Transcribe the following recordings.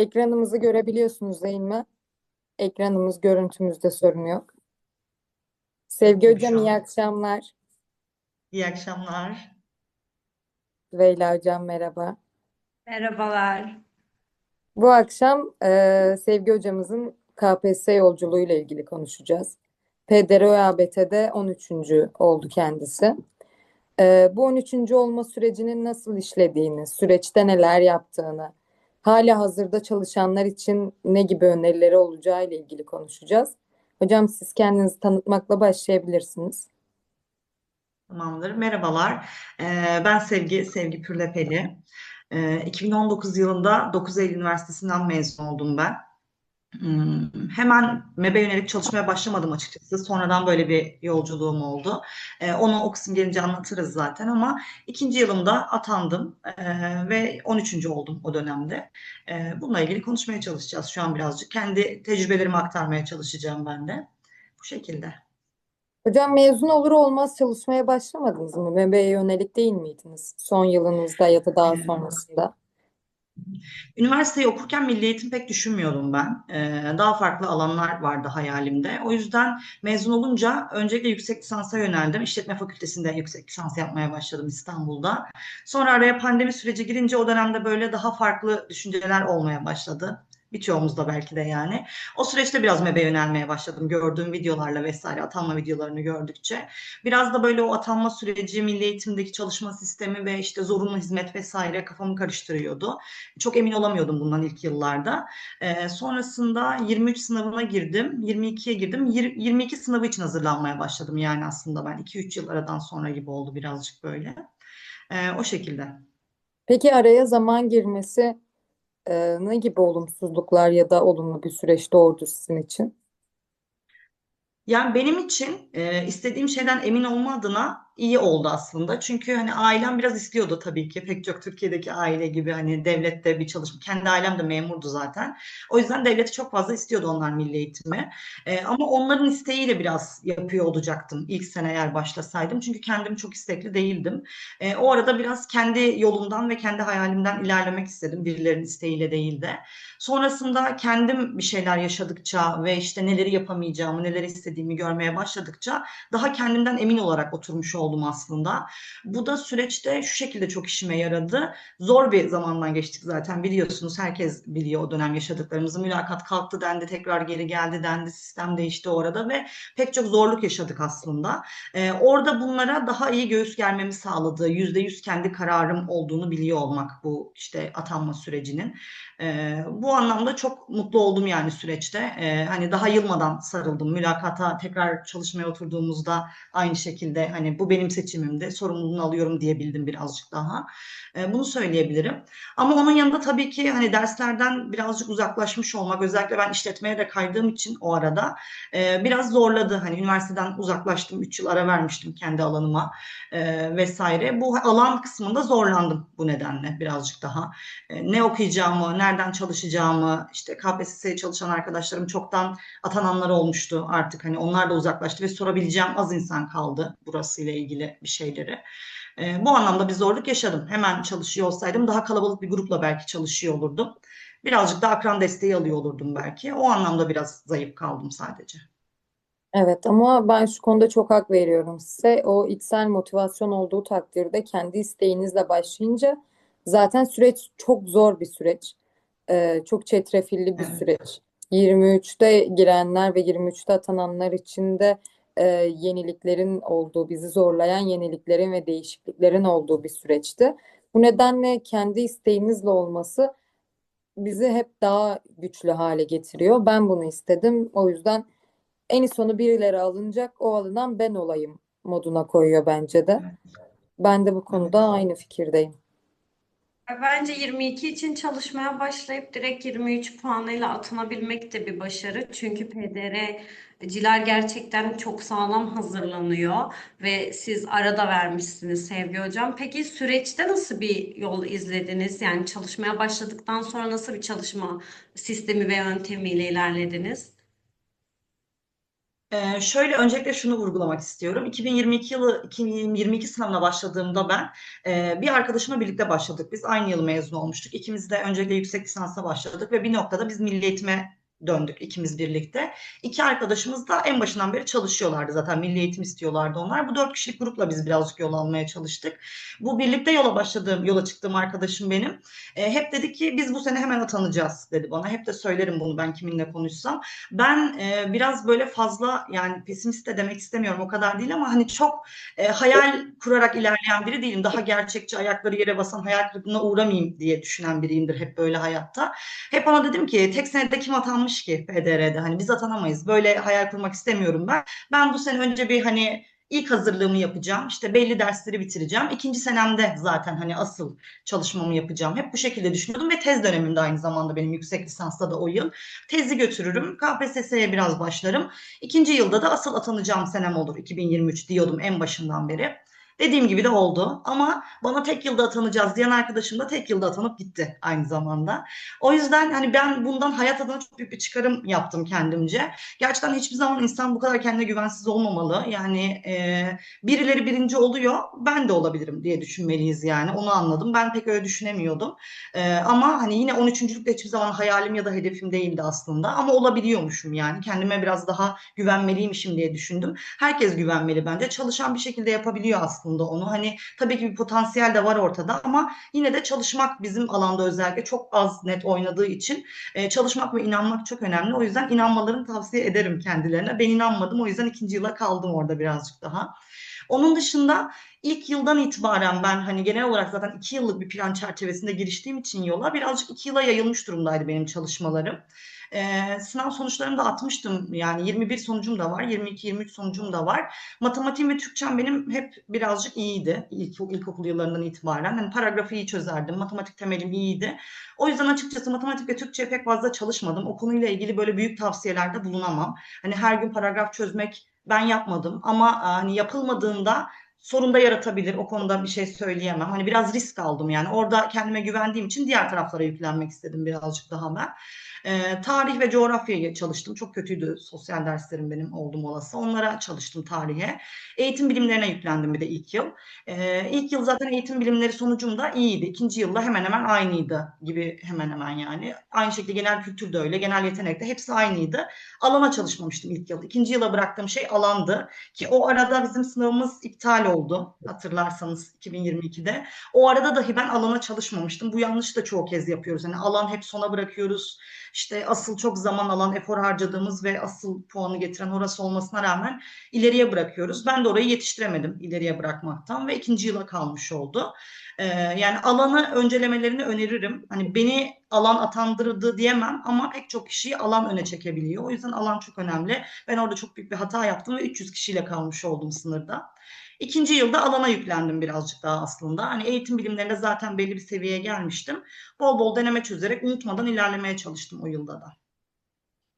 Ekranımızı görebiliyorsunuz değil mi? Ekranımız, görüntümüzde sorun yok. Sevgi Hocam şu iyi an. akşamlar. İyi akşamlar. Leyla Hocam merhaba. Merhabalar. Bu akşam eee, Sevgi Hocamızın KPSS yolculuğuyla ilgili konuşacağız. PDR-ÖABT'de 13. oldu kendisi. Eee, bu 13. olma sürecinin nasıl işlediğini, süreçte neler yaptığını, hala hazırda çalışanlar için ne gibi önerileri olacağı ile ilgili konuşacağız. Hocam siz kendinizi tanıtmakla başlayabilirsiniz. Tamamdır. Merhabalar. Ee, ben Sevgi, Sevgi Pürlepeli. Ee, 2019 yılında 9 Eylül Üniversitesi'nden mezun oldum ben. Hmm, Hemen MEB'e yönelik çalışmaya başlamadım açıkçası. Sonradan böyle bir yolculuğum oldu. Ee, onu o kısım gelince anlatırız zaten ama ikinci yılımda atandım ee, ve 13. oldum o dönemde. Ee, bununla ilgili konuşmaya çalışacağız şu an birazcık. Kendi tecrübelerimi aktarmaya çalışacağım ben de. Bu şekilde. Hocam mezun olur olmaz çalışmaya başlamadınız mı? MEB'ye yönelik değil miydiniz? Son yılınızda ya da daha Ee, sonrasında. Üniversiteyi okurken milli eğitim pek düşünmüyordum ben. Ee, daha farklı alanlar vardı hayalimde. O yüzden mezun olunca öncelikle yüksek lisansa yöneldim. İşletme Fakültesi'nde yüksek lisans yapmaya başladım İstanbul'da. Sonra araya pandemi süreci girince o dönemde böyle daha farklı düşünceler olmaya başladı. Birçoğumuzda belki de yani. O süreçte biraz MEB'e yönelmeye başladım. Gördüğüm videolarla vesaire atanma videolarını gördükçe. Biraz da böyle o atanma süreci, milli eğitimdeki çalışma sistemi ve işte zorunlu hizmet vesaire kafamı karıştırıyordu. Çok emin olamıyordum bundan ilk yıllarda. Ee, sonrasında 23 sınavına girdim. 22'ye girdim. Yir- 22 sınavı için hazırlanmaya başladım yani aslında ben 2-3 yıl aradan sonra gibi oldu birazcık böyle. Ee, o şekilde. Peki araya zaman girmesi e, ne gibi olumsuzluklar ya da olumlu bir süreç doğurdu sizin için? Yani benim için e, istediğim şeyden emin olma adına iyi oldu aslında. Çünkü hani ailem biraz istiyordu tabii ki. Pek çok Türkiye'deki aile gibi hani devlette bir çalışma. Kendi ailem de memurdu zaten. O yüzden devleti çok fazla istiyordu onlar milli eğitimi. E, ama onların isteğiyle biraz yapıyor olacaktım ilk sene eğer başlasaydım. Çünkü kendim çok istekli değildim. E, o arada biraz kendi yolumdan ve kendi hayalimden ilerlemek istedim. Birilerinin isteğiyle değil de. Sonrasında kendim bir şeyler yaşadıkça ve işte neleri yapamayacağımı, neleri istediğimi görmeye başladıkça daha kendimden emin olarak oturmuş oldum aslında. Bu da süreçte şu şekilde çok işime yaradı. Zor bir zamandan geçtik zaten biliyorsunuz. Herkes biliyor o dönem yaşadıklarımızı. Mülakat kalktı dendi, tekrar geri geldi dendi. Sistem değişti orada ve pek çok zorluk yaşadık aslında. Ee, orada bunlara daha iyi göğüs germemi sağladı. Yüzde yüz kendi kararım olduğunu biliyor olmak bu işte atanma sürecinin. Ee, bu anlamda çok mutlu oldum yani süreçte. Ee, hani daha yılmadan sarıldım. Mülakata tekrar çalışmaya oturduğumuzda aynı şekilde hani bu benim seçimimdi, sorumluluğunu alıyorum diyebildim birazcık daha. Ee, bunu söyleyebilirim. Ama onun yanında tabii ki hani derslerden birazcık uzaklaşmış olmak, özellikle ben işletmeye de kaydığım için o arada e, biraz zorladı. Hani üniversiteden uzaklaştım, 3 yıl ara vermiştim kendi alanıma e, vesaire. Bu alan kısmında zorlandım bu nedenle birazcık daha. E, ne okuyacağımı, nereden çalışacağımı, işte KPSS'ye çalışan arkadaşlarım çoktan atananlar olmuştu artık. Hani onlar da uzaklaştı ve sorabileceğim az insan kaldı burasıyla ilgili bir şeyleri. E, bu anlamda bir zorluk yaşadım. Hemen çalışıyor olsaydım daha kalabalık bir grupla belki çalışıyor olurdum. Birazcık da akran desteği alıyor olurdum belki. O anlamda biraz zayıf kaldım sadece. Evet ama ben şu konuda çok hak veriyorum size. O içsel motivasyon olduğu takdirde kendi isteğinizle başlayınca zaten süreç çok zor bir süreç. Ee, çok çetrefilli bir Evet. süreç. 23'te girenler ve 23'te atananlar için de e, yeniliklerin olduğu, bizi zorlayan yeniliklerin ve değişikliklerin olduğu bir süreçti. Bu nedenle kendi isteğinizle olması bizi hep daha güçlü hale getiriyor. Ben bunu istedim. O yüzden en sonu birileri alınacak, o alınan ben olayım moduna koyuyor bence de. Ben de bu konuda aynı fikirdeyim. Bence 22 için çalışmaya başlayıp direkt 23 puanıyla atanabilmek de bir başarı. Çünkü PDR'ciler gerçekten çok sağlam hazırlanıyor ve siz arada vermişsiniz Sevgi Hocam. Peki süreçte nasıl bir yol izlediniz? Yani çalışmaya başladıktan sonra nasıl bir çalışma sistemi ve yöntemiyle ilerlediniz? Ee, şöyle öncelikle şunu vurgulamak istiyorum. 2022 yılı 2022 sınavına başladığımda ben e, bir arkadaşımla birlikte başladık. Biz aynı yıl mezun olmuştuk. İkimiz de öncelikle yüksek lisansa başladık ve bir noktada biz milli eğitime döndük ikimiz birlikte. İki arkadaşımız da en başından beri çalışıyorlardı zaten. Milli eğitim istiyorlardı onlar. Bu dört kişilik grupla biz birazcık yol almaya çalıştık. Bu birlikte yola başladığım, yola çıktığım arkadaşım benim. E, hep dedi ki biz bu sene hemen atanacağız dedi bana. Hep de söylerim bunu ben kiminle konuşsam. Ben e, biraz böyle fazla yani pesimist de demek istemiyorum o kadar değil ama hani çok e, hayal kurarak ilerleyen biri değilim. Daha gerçekçi ayakları yere basan hayal kırıklığına uğramayayım diye düşünen biriyimdir hep böyle hayatta. Hep ona dedim ki tek senede kim atanmış ki PDR'de hani biz atanamayız. Böyle hayal kurmak istemiyorum ben. Ben bu sene önce bir hani ilk hazırlığımı yapacağım. İşte belli dersleri bitireceğim. İkinci senemde zaten hani asıl çalışmamı yapacağım. Hep bu şekilde düşünüyordum ve tez dönemimde aynı zamanda benim yüksek lisansta da o yıl. Tezi götürürüm. KPSS'ye biraz başlarım. İkinci yılda da asıl atanacağım senem olur 2023 diyordum en başından beri. Dediğim gibi de oldu ama bana tek yılda atanacağız diyen arkadaşım da tek yılda atanıp gitti aynı zamanda. O yüzden hani ben bundan hayat adına çok büyük bir çıkarım yaptım kendimce. Gerçekten hiçbir zaman insan bu kadar kendine güvensiz olmamalı. Yani e, birileri birinci oluyor, ben de olabilirim diye düşünmeliyiz yani. Onu anladım. Ben pek öyle düşünemiyordum. E, ama hani yine 13. de hiçbir zaman hayalim ya da hedefim değildi aslında. Ama olabiliyormuşum yani. Kendime biraz daha güvenmeliymişim diye düşündüm. Herkes güvenmeli bence. Çalışan bir şekilde yapabiliyor aslında onu. Hani tabii ki bir potansiyel de var ortada ama yine de çalışmak bizim alanda özellikle çok az net oynadığı için e, çalışmak ve inanmak çok önemli. O yüzden inanmalarını tavsiye ederim kendilerine. Ben inanmadım o yüzden ikinci yıla kaldım orada birazcık daha. Onun dışında ilk yıldan itibaren ben hani genel olarak zaten iki yıllık bir plan çerçevesinde giriştiğim için yola birazcık iki yıla yayılmış durumdaydı benim çalışmalarım. Ee, sınav sonuçlarımı da atmıştım. Yani 21 sonucum da var, 22-23 sonucum da var. Matematiğim ve Türkçem benim hep birazcık iyiydi ilk, ilkokul yıllarından itibaren. Hani paragrafı iyi çözerdim, matematik temelim iyiydi. O yüzden açıkçası matematik ve Türkçe pek fazla çalışmadım. O konuyla ilgili böyle büyük tavsiyelerde bulunamam. Hani her gün paragraf çözmek ben yapmadım ama hani yapılmadığında sorun da yaratabilir. O konuda bir şey söyleyemem. Hani biraz risk aldım yani. Orada kendime güvendiğim için diğer taraflara yüklenmek istedim birazcık daha ben. E, tarih ve coğrafyayı çalıştım. Çok kötüydü sosyal derslerim benim oldum olası. Onlara çalıştım tarihe. Eğitim bilimlerine yüklendim bir de ilk yıl. E, ilk yıl zaten eğitim bilimleri sonucum da iyiydi. İkinci yılda hemen hemen aynıydı gibi hemen hemen yani. Aynı şekilde genel kültür de öyle, genel yetenek de hepsi aynıydı. Alana çalışmamıştım ilk yıl. İkinci yıla bıraktığım şey alandı. Ki o arada bizim sınavımız iptal oldu hatırlarsanız 2022'de. O arada dahi ben alana çalışmamıştım. Bu yanlış da çoğu kez yapıyoruz. Yani alan hep sona bırakıyoruz işte asıl çok zaman alan, efor harcadığımız ve asıl puanı getiren orası olmasına rağmen ileriye bırakıyoruz. Ben de orayı yetiştiremedim ileriye bırakmaktan ve ikinci yıla kalmış oldu. Ee, yani alanı öncelemelerini öneririm. Hani beni alan atandırdı diyemem ama pek çok kişiyi alan öne çekebiliyor. O yüzden alan çok önemli. Ben orada çok büyük bir hata yaptım ve 300 kişiyle kalmış oldum sınırda. İkinci yılda alana yüklendim birazcık daha aslında. Hani eğitim bilimlerinde zaten belli bir seviyeye gelmiştim. Bol bol deneme çözerek unutmadan ilerlemeye çalıştım o yılda da.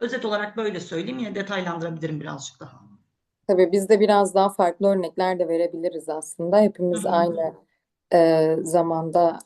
Özet olarak böyle söyleyeyim. Yine detaylandırabilirim birazcık daha. Tabii biz de biraz daha farklı örnekler de verebiliriz aslında. Hepimiz aynı e, zamanda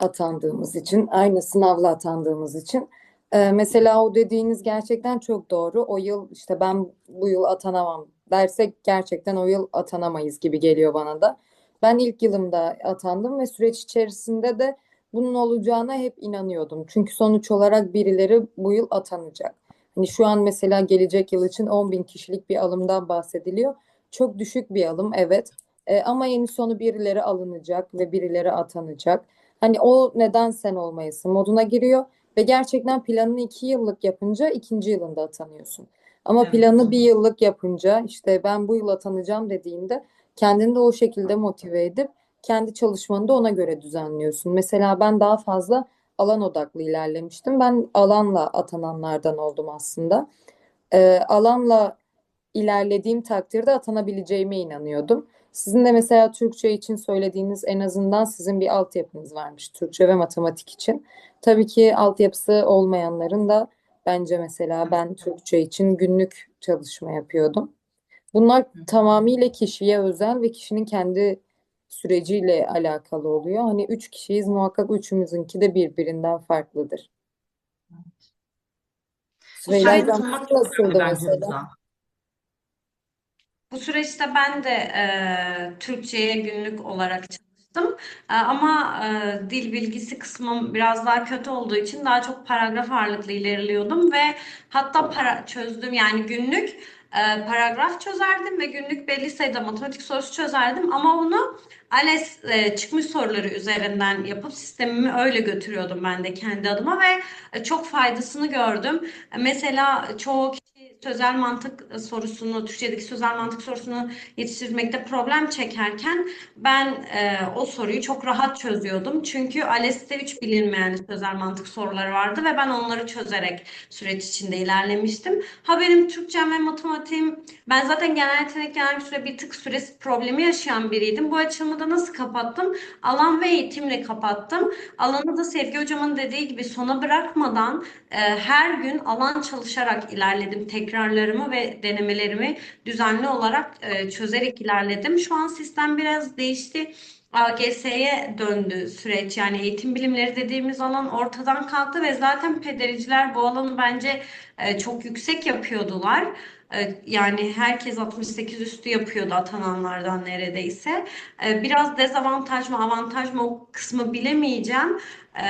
atandığımız için, aynı sınavla atandığımız için. E, mesela o dediğiniz gerçekten çok doğru. O yıl işte ben bu yıl atanamam dersek gerçekten o yıl atanamayız gibi geliyor bana da. Ben ilk yılımda atandım ve süreç içerisinde de bunun olacağına hep inanıyordum. Çünkü sonuç olarak birileri bu yıl atanacak. Hani şu an mesela gelecek yıl için 10 bin kişilik bir alımdan bahsediliyor. Çok düşük bir alım evet. E, ama yeni sonu birileri alınacak ve birileri atanacak. Hani o neden sen olmayasın moduna giriyor ve gerçekten planını iki yıllık yapınca ikinci yılında atanıyorsun. Ama Evet. planı bir yıllık yapınca işte ben bu yıl atanacağım dediğinde kendini de o şekilde motive edip kendi çalışmanı da ona göre düzenliyorsun. Mesela ben daha fazla alan odaklı ilerlemiştim. Ben alanla atananlardan oldum aslında. Ee, alanla ilerlediğim takdirde atanabileceğime inanıyordum. Sizin de mesela Türkçe için söylediğiniz en azından sizin bir altyapınız varmış Türkçe ve matematik için. Tabii ki altyapısı olmayanların da bence mesela ben Türkçe için günlük çalışma yapıyordum. Bunlar tamamıyla kişiye özel ve kişinin kendi süreciyle alakalı oluyor. Hani üç kişiyiz muhakkak üçümüzünki de birbirinden farklıdır. Çok önemli nasıldı mesela? Bu süreçte ben de e, Türkçe'ye günlük olarak çalıştım. E, ama e, dil bilgisi kısmım biraz daha kötü olduğu için daha çok paragraf ağırlıklı ilerliyordum ve hatta para çözdüm. Yani günlük e, paragraf çözerdim ve günlük belli sayıda matematik sorusu çözerdim. Ama onu ALES e, çıkmış soruları üzerinden yapıp sistemimi öyle götürüyordum ben de kendi adıma ve çok faydasını gördüm. Mesela çoğu sözel mantık sorusunu, Türkçedeki sözel mantık sorusunu yetiştirmekte problem çekerken ben e, o soruyu çok rahat çözüyordum. Çünkü ALES'te 3 bilinmeyen sözel mantık soruları vardı ve ben onları çözerek süreç içinde ilerlemiştim. Ha benim Türkçem ve matematiğim, ben zaten genel yetenek genel süre bir tık süresi problemi yaşayan biriydim. Bu açılımı da nasıl kapattım? Alan ve eğitimle kapattım. Alanı da Sevgi Hocam'ın dediği gibi sona bırakmadan e, her gün alan çalışarak ilerledim. Tekrarlarımı ve denemelerimi düzenli olarak e, çözerek ilerledim. Şu an sistem biraz değişti. AGS'ye döndü süreç. Yani eğitim bilimleri dediğimiz alan ortadan kalktı ve zaten pedericiler bu alanı bence e, çok yüksek yapıyordular. E, Yani herkes 68 üstü yapıyordu atananlardan neredeyse. E, Biraz dezavantaj mı avantaj mı o kısmı bilemeyeceğim. E,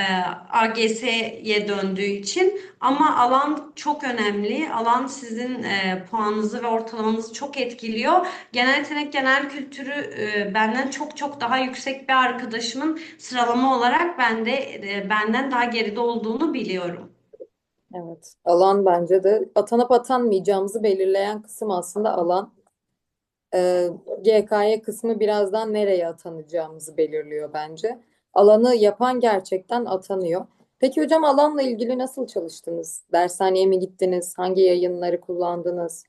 AGS'ye döndüğü için ama alan çok önemli. Alan sizin e, puanınızı ve ortalamanızı çok etkiliyor. Genel yetenek, genel kültürü e, benden çok çok daha yüksek bir arkadaşımın sıralama olarak ben de e, benden daha geride olduğunu biliyorum. Evet. Alan bence de atanıp atanmayacağımızı belirleyen kısım aslında alan. Ee, GKY kısmı birazdan nereye atanacağımızı belirliyor bence. Alanı yapan gerçekten atanıyor. Peki hocam alanla ilgili nasıl çalıştınız? Dershaneye mi gittiniz? Hangi yayınları kullandınız?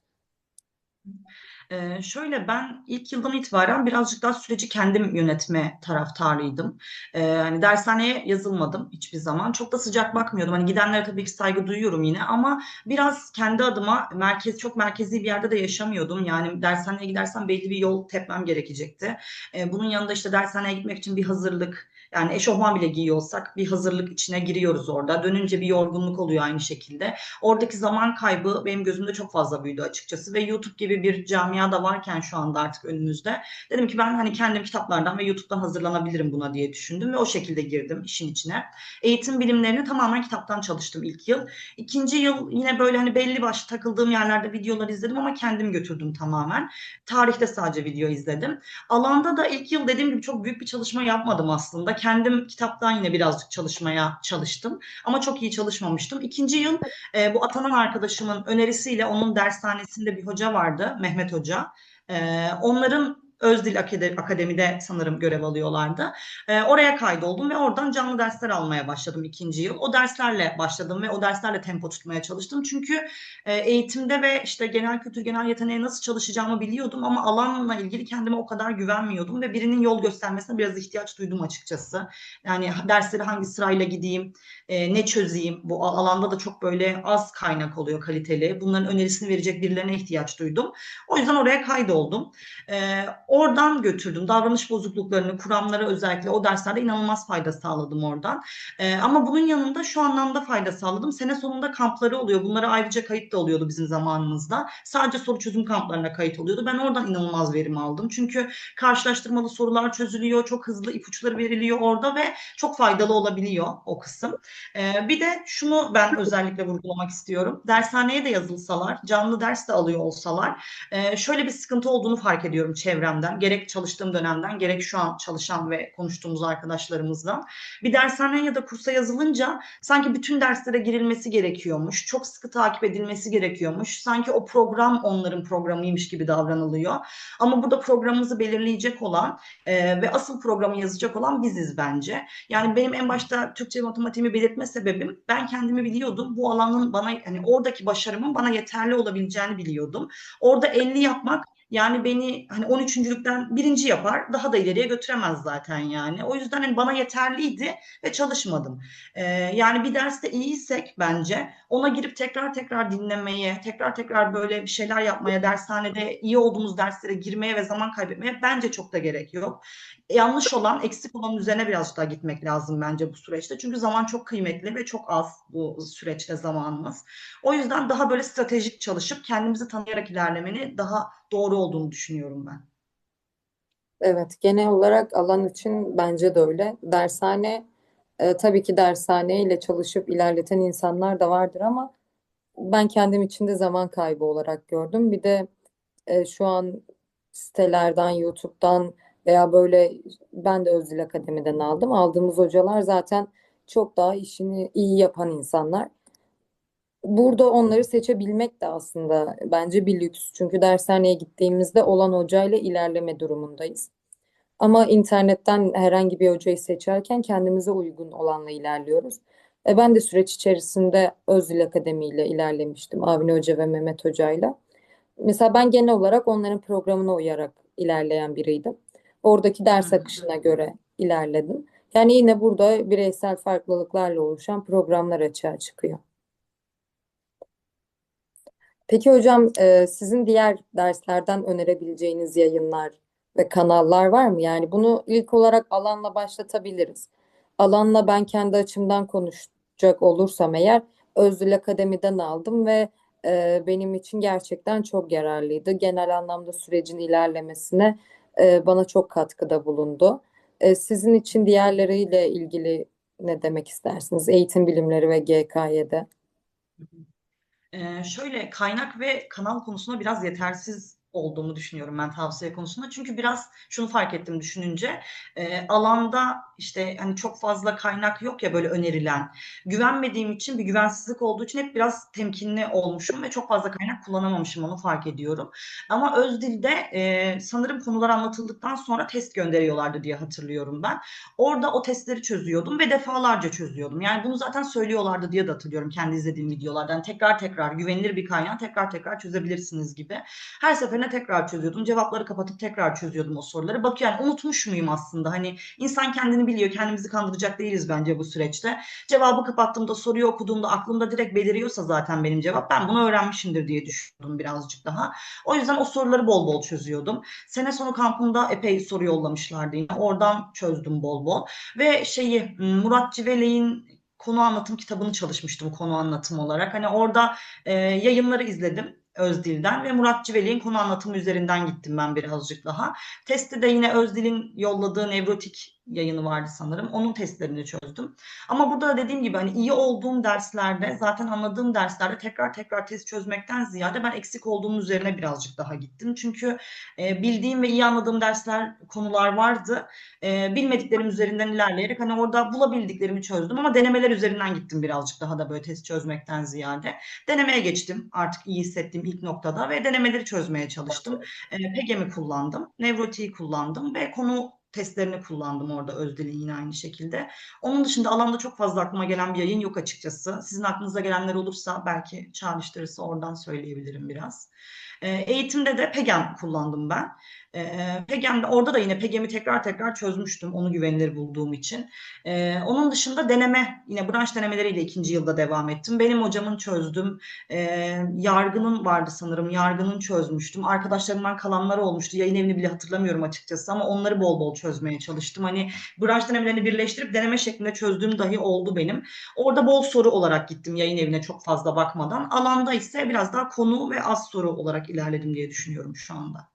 Ee, şöyle ben ilk yıldan itibaren birazcık daha süreci kendim yönetme taraftarıydım. Ee, hani dershaneye yazılmadım hiçbir zaman. Çok da sıcak bakmıyordum. Hani gidenlere tabii ki saygı duyuyorum yine ama biraz kendi adıma merkez çok merkezi bir yerde de yaşamıyordum. Yani dershaneye gidersem belli bir yol tepmem gerekecekti. Ee, bunun yanında işte dershaneye gitmek için bir hazırlık yani eşofman bile giyiyorsak bir hazırlık içine giriyoruz orada. Dönünce bir yorgunluk oluyor aynı şekilde. Oradaki zaman kaybı benim gözümde çok fazla büyüdü açıkçası ve YouTube gibi bir camia da varken şu anda artık önümüzde dedim ki ben hani kendim kitaplardan ve YouTube'dan hazırlanabilirim buna diye düşündüm ve o şekilde girdim işin içine. Eğitim bilimlerini tamamen kitaptan çalıştım ilk yıl. İkinci yıl yine böyle hani belli başlı takıldığım yerlerde videolar izledim ama kendim götürdüm tamamen. Tarihte sadece video izledim. Alanda da ilk yıl dediğim gibi çok büyük bir çalışma yapmadım aslında. Kendim kitaptan yine birazcık çalışmaya çalıştım ama çok iyi çalışmamıştım. İkinci yıl e, bu atanan arkadaşımın önerisiyle onun dershanesinde bir hoca vardı, Mehmet Hoca. E, onların Özdil Akade- Akademi'de sanırım görev alıyorlardı. E, oraya kaydoldum ve oradan canlı dersler almaya başladım ikinci yıl. O derslerle başladım ve o derslerle tempo tutmaya çalıştım. Çünkü e, eğitimde ve işte genel kültür, genel yeteneğe nasıl çalışacağımı biliyordum ama alanla ilgili kendime o kadar güvenmiyordum ve birinin yol göstermesine biraz ihtiyaç duydum açıkçası. Yani dersleri hangi sırayla gideyim, e, ne çözeyim? Bu alanda da çok böyle az kaynak oluyor kaliteli. Bunların önerisini verecek birilerine ihtiyaç duydum. O yüzden oraya kaydoldum. E, oradan götürdüm. Davranış bozukluklarını, kuramlara özellikle o derslerde inanılmaz fayda sağladım oradan. E, ama bunun yanında şu anlamda fayda sağladım. Sene sonunda kampları oluyor. Bunlara ayrıca kayıt da oluyordu bizim zamanımızda. Sadece soru çözüm kamplarına kayıt oluyordu. Ben oradan inanılmaz verim aldım. Çünkü karşılaştırmalı sorular çözülüyor. Çok hızlı ipuçları veriliyor orada ve çok faydalı olabiliyor o kısım. Ee, bir de şunu ben özellikle vurgulamak istiyorum. Dershaneye de yazılsalar, canlı ders de alıyor olsalar, e, şöyle bir sıkıntı olduğunu fark ediyorum çevremden. Gerek çalıştığım dönemden, gerek şu an çalışan ve konuştuğumuz arkadaşlarımızdan. Bir dershaneye ya da kursa yazılınca sanki bütün derslere girilmesi gerekiyormuş. Çok sıkı takip edilmesi gerekiyormuş. Sanki o program onların programıymış gibi davranılıyor. Ama burada programımızı belirleyecek olan e, ve asıl programı yazacak olan biziz bence. Yani benim en başta Türkçe matematiğimi belirtme sebebim ben kendimi biliyordum. Bu alanın bana hani oradaki başarımın bana yeterli olabileceğini biliyordum. Orada 50 yapmak yani beni hani 13.lükten birinci yapar daha da ileriye götüremez zaten yani. O yüzden hani bana yeterliydi ve çalışmadım. Ee, yani bir derste iyiysek bence ona girip tekrar tekrar dinlemeye, tekrar tekrar böyle bir şeyler yapmaya, dershanede iyi olduğumuz derslere girmeye ve zaman kaybetmeye bence çok da gerek yok. Yanlış olan, eksik olan üzerine birazcık daha gitmek lazım bence bu süreçte. Çünkü zaman çok kıymetli ve çok az bu süreçte zamanımız. O yüzden daha böyle stratejik çalışıp kendimizi tanıyarak ilerlemenin daha doğru olduğunu düşünüyorum ben. Evet, genel olarak alan için bence de öyle. Dershane, e, tabii ki dershaneyle çalışıp ilerleten insanlar da vardır ama ben kendim için de zaman kaybı olarak gördüm. Bir de e, şu an sitelerden, YouTube'dan veya böyle ben de Özdil Akademi'den aldım. Aldığımız hocalar zaten çok daha işini iyi yapan insanlar. Burada onları seçebilmek de aslında bence bir lüks. Çünkü dershaneye gittiğimizde olan hocayla ilerleme durumundayız. Ama internetten herhangi bir hocayı seçerken kendimize uygun olanla ilerliyoruz. E ben de süreç içerisinde Özdil Akademi ile ilerlemiştim. Avni Hoca ve Mehmet Hoca'yla. Mesela ben genel olarak onların programına uyarak ilerleyen biriydim. Oradaki ders akışına göre ilerledim. Yani yine burada bireysel farklılıklarla oluşan programlar açığa çıkıyor. Peki hocam, e, sizin diğer derslerden önerebileceğiniz yayınlar ve kanallar var mı? Yani bunu ilk olarak alanla başlatabiliriz. Alanla ben kendi açımdan konuşacak olursam eğer Özdil Akademi'den aldım ve e, benim için gerçekten çok yararlıydı. Genel anlamda sürecin ilerlemesine e, bana çok katkıda bulundu. E, sizin için diğerleriyle ilgili ne demek istersiniz? Eğitim bilimleri ve GKY'de. Ee, şöyle kaynak ve kanal konusunda biraz yetersiz olduğumu düşünüyorum ben tavsiye konusunda. Çünkü biraz şunu fark ettim düşününce e, alanda işte hani çok fazla kaynak yok ya böyle önerilen. Güvenmediğim için bir güvensizlik olduğu için hep biraz temkinli olmuşum ve çok fazla kaynak kullanamamışım onu fark ediyorum. Ama Özdil'de e, sanırım konular anlatıldıktan sonra test gönderiyorlardı diye hatırlıyorum ben. Orada o testleri çözüyordum ve defalarca çözüyordum. Yani bunu zaten söylüyorlardı diye de hatırlıyorum kendi izlediğim videolardan. Tekrar tekrar güvenilir bir kaynağı tekrar tekrar çözebilirsiniz gibi. Her seferinde tekrar çözüyordum. Cevapları kapatıp tekrar çözüyordum o soruları. Bak yani unutmuş muyum aslında? Hani insan kendini biliyor. Kendimizi kandıracak değiliz bence bu süreçte. Cevabı kapattığımda soruyu okuduğumda aklımda direkt beliriyorsa zaten benim cevap ben bunu öğrenmişimdir diye düşünüyordum birazcık daha. O yüzden o soruları bol bol çözüyordum. Sene sonu kampında epey soru yollamışlardı yine. Oradan çözdüm bol bol. Ve şeyi Murat Civelek'in konu anlatım kitabını çalışmıştım konu anlatım olarak. Hani orada e, yayınları izledim. Özdil'den ve Murat Civelek'in konu anlatımı üzerinden gittim ben birazcık daha. Testi de yine Özdil'in yolladığı nevrotik yayını vardı sanırım. Onun testlerini çözdüm. Ama burada da dediğim gibi hani iyi olduğum derslerde zaten anladığım derslerde tekrar tekrar test çözmekten ziyade ben eksik olduğum üzerine birazcık daha gittim. Çünkü e, bildiğim ve iyi anladığım dersler konular vardı. E, bilmediklerim üzerinden ilerleyerek hani orada bulabildiklerimi çözdüm ama denemeler üzerinden gittim birazcık daha da böyle test çözmekten ziyade. Denemeye geçtim artık iyi hissettiğim ilk noktada ve denemeleri çözmeye çalıştım. E, PEGEM'i kullandım, Nevrotik'i kullandım ve konu testlerini kullandım orada Özdil'in yine aynı şekilde. Onun dışında alanda çok fazla aklıma gelen bir yayın yok açıkçası. Sizin aklınıza gelenler olursa belki çağrıştırırsa oradan söyleyebilirim biraz. E, eğitimde de PEGEM kullandım ben. PEGEM'de orada da yine PEGEM'i tekrar tekrar çözmüştüm onu güvenilir bulduğum için. E, onun dışında deneme yine branş denemeleriyle ikinci yılda devam ettim. Benim hocamın çözdüm. E, yargının vardı sanırım. Yargının çözmüştüm. Arkadaşlarımdan kalanlar olmuştu. Yayın evini bile hatırlamıyorum açıkçası ama onları bol bol çözmeye çalıştım. Hani branş denemelerini birleştirip deneme şeklinde çözdüğüm dahi oldu benim. Orada bol soru olarak gittim yayın evine çok fazla bakmadan. Alanda ise biraz daha konu ve az soru olarak ilerledim diye düşünüyorum şu anda.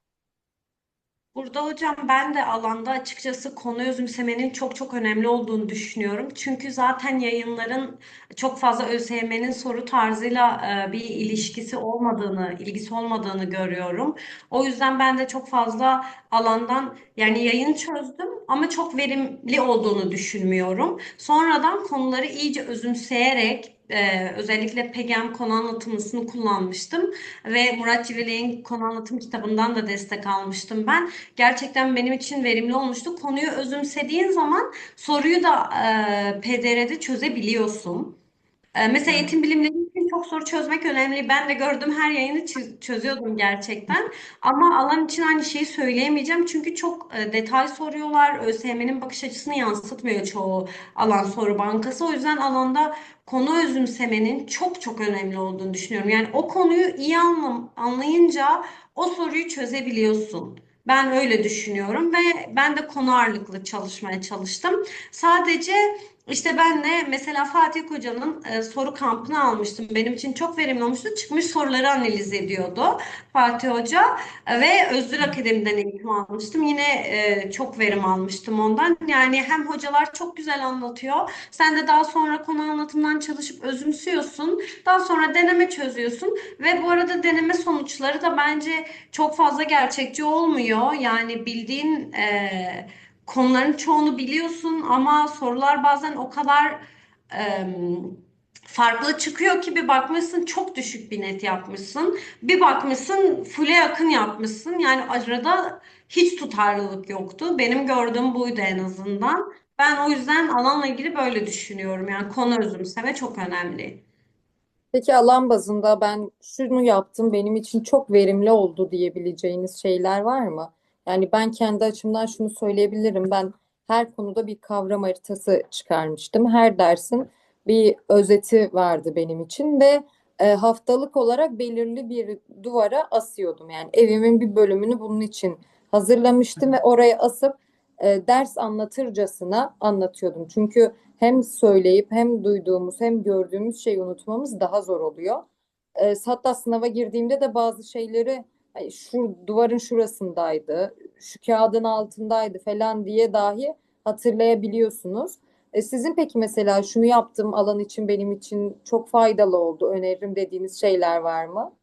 Burada hocam ben de alanda açıkçası konu özümsemenin çok çok önemli olduğunu düşünüyorum. Çünkü zaten yayınların çok fazla ÖSYM'nin soru tarzıyla e, bir ilişkisi olmadığını, ilgisi olmadığını görüyorum. O yüzden ben de çok fazla alandan yani yayın çözdüm ama çok verimli olduğunu düşünmüyorum. Sonradan konuları iyice özümseyerek ee, özellikle PEGEM konu anlatımlısını kullanmıştım ve Murat Civelek'in konu anlatım kitabından da destek almıştım ben. Gerçekten benim için verimli olmuştu. Konuyu özümsediğin zaman soruyu da e, PDR'de çözebiliyorsun. E, mesela eğitim bilimleri soru çözmek önemli. Ben de gördüm her yayını çö- çözüyordum gerçekten. Ama alan için aynı şeyi söyleyemeyeceğim. Çünkü çok e, detay soruyorlar. ÖSYM'nin bakış açısını yansıtmıyor çoğu alan soru bankası. O yüzden alanda konu özümsemenin çok çok önemli olduğunu düşünüyorum. Yani o konuyu iyi anlam anlayınca o soruyu çözebiliyorsun. Ben öyle düşünüyorum ve ben de konu ağırlıklı çalışmaya çalıştım. Sadece İşte ben de mesela Fatih Hoca'nın e, soru kampını almıştım. Benim için çok verimli olmuştu. Çıkmış soruları analiz ediyordu Fatih Hoca E, ve Özgür Akademi'den eğitim almıştım. Yine e, çok verim almıştım ondan. Yani hem hocalar çok güzel anlatıyor. Sen de daha sonra konu anlatımdan çalışıp özümsüyorsun. Daha sonra deneme çözüyorsun ve bu arada deneme sonuçları da bence çok fazla gerçekçi olmuyor. Yani bildiğin e, konuların çoğunu biliyorsun ama sorular bazen o kadar em, farklı çıkıyor ki bir bakmışsın çok düşük bir net yapmışsın. Bir bakmışsın full'e yakın yapmışsın. Yani arada hiç tutarlılık yoktu. Benim gördüğüm buydu en azından. Ben o yüzden alanla ilgili böyle düşünüyorum. Yani konu özümseme çok önemli. Peki alan bazında ben şunu yaptım benim için çok verimli oldu diyebileceğiniz şeyler var mı? Yani ben kendi açımdan şunu söyleyebilirim. Ben her konuda bir kavram haritası çıkarmıştım. Her dersin bir özeti vardı benim için ve e, haftalık olarak belirli bir duvara asıyordum. Yani evimin bir bölümünü bunun için hazırlamıştım ve oraya asıp e, ders anlatırcasına anlatıyordum. Çünkü hem söyleyip hem duyduğumuz hem gördüğümüz şeyi unutmamız daha zor oluyor. E, hatta sınava girdiğimde de bazı şeyleri "Ay, şu duvarın şurasındaydı, şu kağıdın altındaydı falan diye dahi hatırlayabiliyorsunuz. E, sizin peki mesela şunu yaptığım alan için benim için çok faydalı oldu, öneririm dediğiniz şeyler var mı?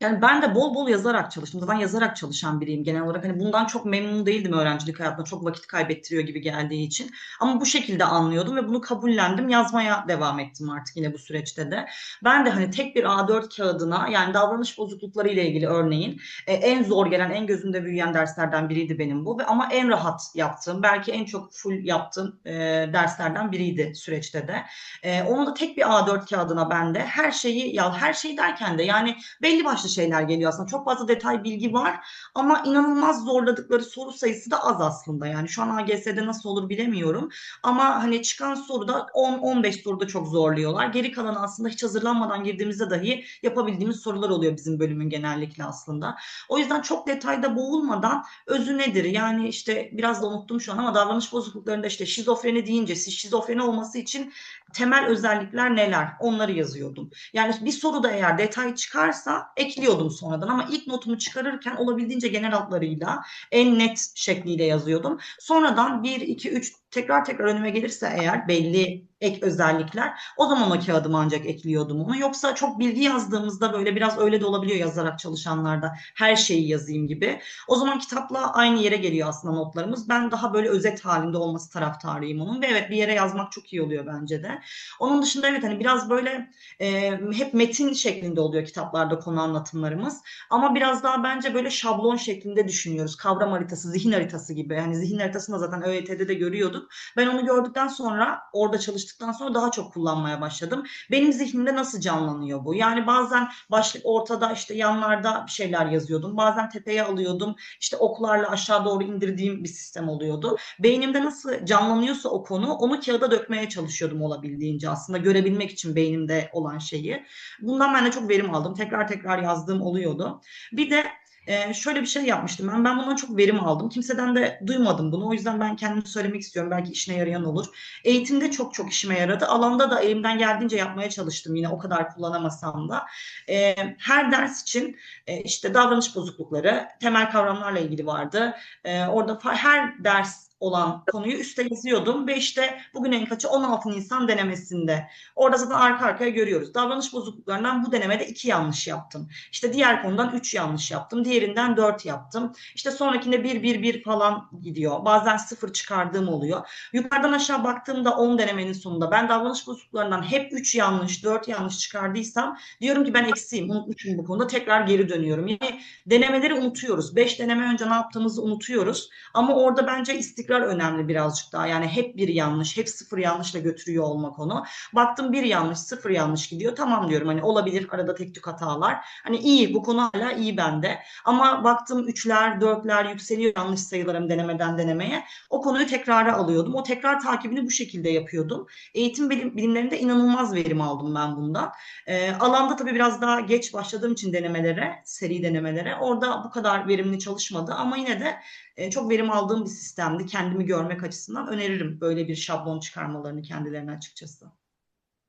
Yani ben de bol bol yazarak çalıştım. Zaten yazarak çalışan biriyim genel olarak. Hani bundan çok memnun değildim öğrencilik hayatında. Çok vakit kaybettiriyor gibi geldiği için. Ama bu şekilde anlıyordum ve bunu kabullendim. Yazmaya devam ettim artık yine bu süreçte de. Ben de hani tek bir A4 kağıdına yani davranış bozuklukları ile ilgili örneğin e, en zor gelen, en gözümde büyüyen derslerden biriydi benim bu. Ama en rahat yaptığım, belki en çok full yaptığım e, derslerden biriydi süreçte de. E, onu da tek bir A4 kağıdına ben de her şeyi ya her şey derken de yani belli başlı şeyler geliyor aslında. Çok fazla detay bilgi var ama inanılmaz zorladıkları soru sayısı da az aslında. Yani şu an AGS'de nasıl olur bilemiyorum. Ama hani çıkan soruda 10-15 soruda çok zorluyorlar. Geri kalanı aslında hiç hazırlanmadan girdiğimizde dahi yapabildiğimiz sorular oluyor bizim bölümün genellikle aslında. O yüzden çok detayda boğulmadan özü nedir? Yani işte biraz da unuttum şu an ama davranış bozukluklarında işte şizofreni deyince şizofreni olması için temel özellikler neler? Onları yazıyordum. Yani bir soruda eğer detay çıkarsa ekliyordum sonradan ama ilk notumu çıkarırken olabildiğince genel hatlarıyla en net şekliyle yazıyordum. Sonradan 1, 2, 3 tekrar tekrar önüme gelirse eğer belli ek özellikler o zaman o kağıdıma ancak ekliyordum onu. Yoksa çok bilgi yazdığımızda böyle biraz öyle de olabiliyor yazarak çalışanlarda her şeyi yazayım gibi. O zaman kitapla aynı yere geliyor aslında notlarımız. Ben daha böyle özet halinde olması taraftarıyım onun ve evet bir yere yazmak çok iyi oluyor bence de. Onun dışında evet hani biraz böyle e, hep metin şeklinde oluyor kitaplarda konu anlatımlarımız. Ama biraz daha bence böyle şablon şeklinde düşünüyoruz. Kavram haritası, zihin haritası gibi. Yani zihin haritasını zaten ÖYT'de de görüyorduk. Ben onu gördükten sonra orada çalıştıktan sonra daha çok kullanmaya başladım. Benim zihnimde nasıl canlanıyor bu? Yani bazen başlık ortada işte yanlarda bir şeyler yazıyordum. Bazen tepeye alıyordum. İşte oklarla aşağı doğru indirdiğim bir sistem oluyordu. Beynimde nasıl canlanıyorsa o konu onu kağıda dökmeye çalışıyordum olabildiğince aslında görebilmek için beynimde olan şeyi. Bundan ben de çok verim aldım. Tekrar tekrar yazdığım oluyordu. Bir de ee, şöyle bir şey yapmıştım ben. Ben bundan çok verim aldım. Kimseden de duymadım bunu. O yüzden ben kendim söylemek istiyorum. Belki işine yarayan olur. Eğitimde çok çok işime yaradı. Alanda da elimden geldiğince yapmaya çalıştım. Yine o kadar kullanamasam da. Ee, her ders için e, işte davranış bozuklukları, temel kavramlarla ilgili vardı. Ee, orada her ders olan konuyu üstte yazıyordum ve işte bugün en kaçı 16 Nisan denemesinde. Orada zaten arka arkaya görüyoruz. Davranış bozukluklarından bu denemede 2 yanlış yaptım. İşte diğer konudan 3 yanlış yaptım. Diğerinden 4 yaptım. İşte sonrakinde 1 1 1 falan gidiyor. Bazen 0 çıkardığım oluyor. Yukarıdan aşağı baktığımda 10 denemenin sonunda ben davranış bozukluklarından hep 3 yanlış, 4 yanlış çıkardıysam diyorum ki ben eksiğim, unutmuşum bu konuda. Tekrar geri dönüyorum. Yani denemeleri unutuyoruz. 5 deneme önce ne yaptığımızı unutuyoruz. Ama orada bence istikrar önemli birazcık daha. Yani hep bir yanlış, hep sıfır yanlışla götürüyor olmak onu. Baktım bir yanlış, sıfır yanlış gidiyor. Tamam diyorum hani olabilir arada tek tük hatalar. Hani iyi bu konu hala iyi bende. Ama baktım üçler, dörtler yükseliyor yanlış sayılarım denemeden denemeye. O konuyu tekrara alıyordum. O tekrar takibini bu şekilde yapıyordum. Eğitim bilim, bilimlerinde inanılmaz verim aldım ben bundan. Ee, alanda tabii biraz daha geç başladığım için denemelere, seri denemelere orada bu kadar verimli çalışmadı ama yine de e, çok verim aldığım bir sistemdi. Kendimi görmek açısından öneririm böyle bir şablon çıkarmalarını kendilerine açıkçası.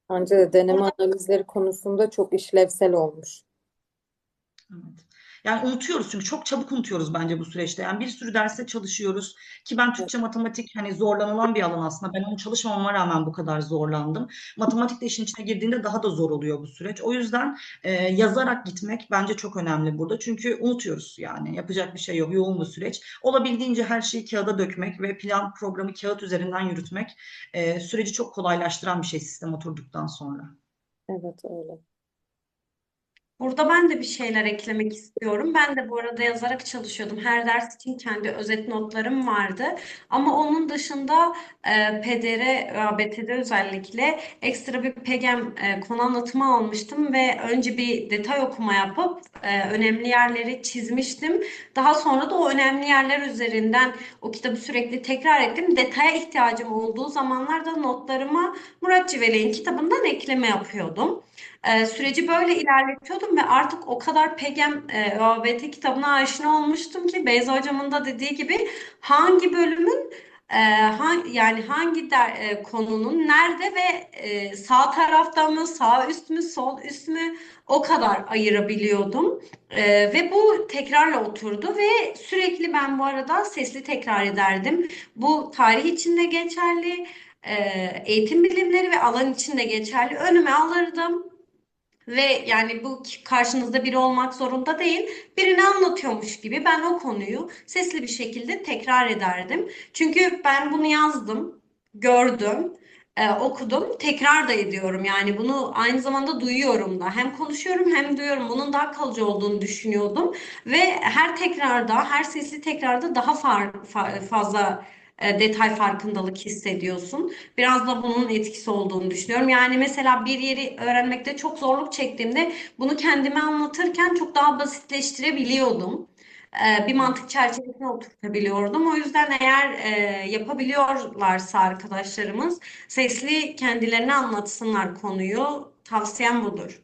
Bence de deneme analizleri konusunda çok işlevsel olmuş. Evet. Yani unutuyoruz çünkü çok çabuk unutuyoruz bence bu süreçte. Yani bir sürü derste çalışıyoruz ki ben Türkçe matematik hani zorlanılan bir alan aslında. Ben onu çalışmamama rağmen bu kadar zorlandım. Matematik de işin içine girdiğinde daha da zor oluyor bu süreç. O yüzden e, yazarak gitmek bence çok önemli burada. Çünkü unutuyoruz yani yapacak bir şey yok. Yoğun bir süreç. Olabildiğince her şeyi kağıda dökmek ve plan programı kağıt üzerinden yürütmek e, süreci çok kolaylaştıran bir şey sistem oturduktan sonra. Evet öyle. Burada ben de bir şeyler eklemek istiyorum. Ben de bu arada yazarak çalışıyordum. Her ders için kendi özet notlarım vardı. Ama onun dışında e, PDR, ÖABT'de özellikle ekstra bir PEGEM e, konu anlatımı almıştım ve önce bir detay okuma yapıp e, önemli yerleri çizmiştim. Daha sonra da o önemli yerler üzerinden o kitabı sürekli tekrar ettim. Detaya ihtiyacım olduğu zamanlarda notlarıma Murat Civelek'in kitabından ekleme yapıyordum. Ee, süreci böyle ilerletiyordum ve artık o kadar PEGEM e, ÖABT kitabına aşina olmuştum ki Beyza hocamın da dediği gibi hangi bölümün e, han- yani hangi der, e, konunun nerede ve e, sağ tarafta mı, sağ üst mü, sol üst mü o kadar ayırabiliyordum. E, ve bu tekrarla oturdu ve sürekli ben bu arada sesli tekrar ederdim. Bu tarih için de geçerli, e, eğitim bilimleri ve alan için de geçerli. Önüme alırdım. Ve yani bu karşınızda biri olmak zorunda değil. Birini anlatıyormuş gibi ben o konuyu sesli bir şekilde tekrar ederdim. Çünkü ben bunu yazdım, gördüm, e, okudum, tekrar da ediyorum. Yani bunu aynı zamanda duyuyorum da. Hem konuşuyorum hem duyuyorum. Bunun daha kalıcı olduğunu düşünüyordum. Ve her tekrarda, her sesli tekrarda daha far, fa- fazla e, detay farkındalık hissediyorsun. Biraz da bunun etkisi olduğunu düşünüyorum. Yani mesela bir yeri öğrenmekte çok zorluk çektiğimde bunu kendime anlatırken çok daha basitleştirebiliyordum. Ee, bir mantık çerçevesine oturtabiliyordum. O yüzden eğer e, yapabiliyorlarsa arkadaşlarımız sesli kendilerine anlatsınlar konuyu. Tavsiyem budur.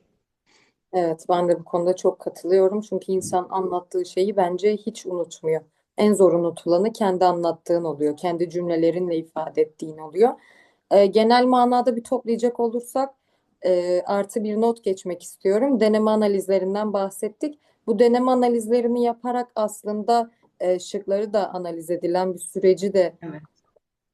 Evet, ben de bu konuda çok katılıyorum. Çünkü insan anlattığı şeyi bence hiç unutmuyor. En zor unutulanı kendi anlattığın oluyor. Kendi cümlelerinle ifade ettiğin oluyor. Ee, genel manada bir toplayacak olursak e, artı bir not geçmek istiyorum. Deneme analizlerinden bahsettik. Bu deneme analizlerini yaparak aslında e, şıkları da analiz edilen bir süreci de Evet.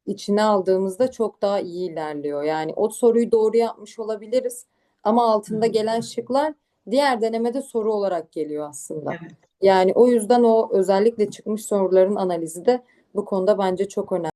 içine aldığımızda çok daha iyi ilerliyor. Yani o soruyu doğru yapmış olabiliriz ama altında gelen şıklar diğer denemede soru olarak geliyor aslında. Evet. Yani o yüzden o özellikle çıkmış soruların analizi de bu konuda bence çok önemli.